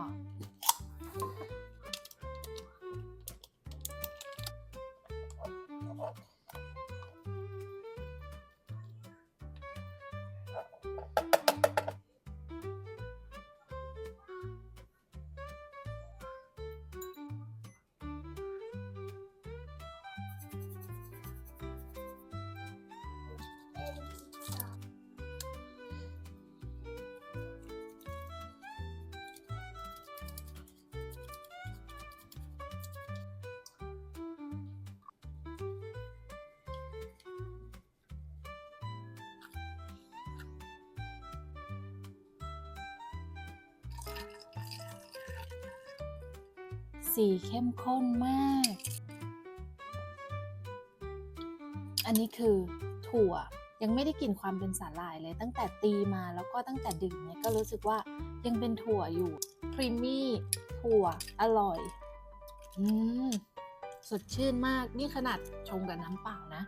ああ สีเข้มข้นมาก อันนี้คือถั่วยังไม่ได้กลิ่นความเป็นสาหร่ายเลย ตั้งแต่ตีมาแล้วก็ตั้งแต่ดื่มเนี่ยก็รู้สึกว่ายังเป็นถั่วอยู่ครีมมี่ถั่วอร่อย อืมสดชื่นมากนี่ขนาดชงกับน้ำเปล่านะ